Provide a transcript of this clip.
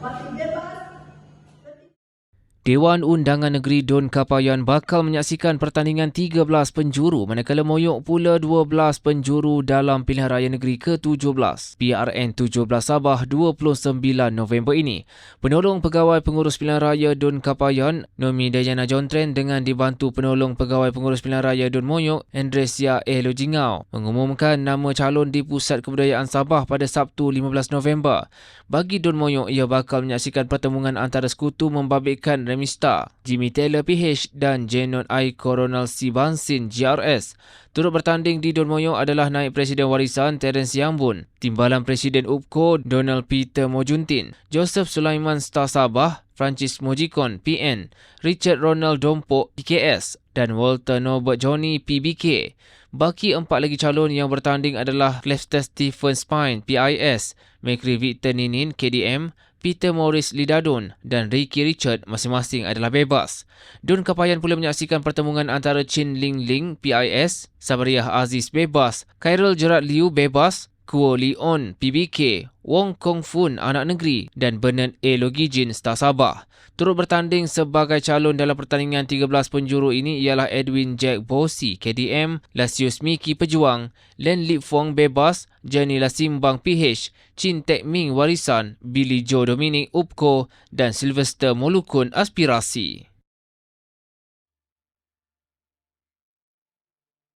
But remember, Dewan Undangan Negeri Don Kapayan bakal menyaksikan pertandingan 13 penjuru manakala Moyok pula 12 penjuru dalam pilihan raya negeri ke-17 PRN 17 Sabah 29 November ini. Penolong Pegawai Pengurus Pilihan Raya Don Kapayan, Nomi Dayana Jontren dengan dibantu Penolong Pegawai Pengurus Pilihan Raya Don Moyok, Andresia Ehlo Jingau, mengumumkan nama calon di Pusat Kebudayaan Sabah pada Sabtu 15 November. Bagi Don Moyok, ia bakal menyaksikan pertemuan antara sekutu membabitkan Remista, Jimmy Taylor PH dan Jenon I Coronel C. Bansin GRS. Turut bertanding di Don Moyo adalah naik Presiden Warisan Terence Yambun, Timbalan Presiden UPCO Donald Peter Mojuntin, Joseph Sulaiman Star Sabah, Francis Mojikon PN, Richard Ronald Dompo PKS dan Walter Norbert Johnny PBK. Baki empat lagi calon yang bertanding adalah Lester Stephen Spine PIS, Macri Victor Ninin KDM, Peter Morris Lidadon dan Ricky Richard masing-masing adalah bebas. Don Kapayan pula menyaksikan pertemuan antara Chin Ling Ling PIS, Sabariah Aziz bebas, Khairul Gerard Liu bebas, Kuo Leon PBK, Wong Kong Fun Anak Negeri dan Bernard A. Logijin Star Sabah. Turut bertanding sebagai calon dalam pertandingan 13 penjuru ini ialah Edwin Jack Bosi KDM, Lasius Miki Pejuang, Len Lip Fong Bebas, Jenny Lasimbang PH, Chin Tek Ming Warisan, Billy Joe Dominic Upko dan Sylvester Molukun Aspirasi.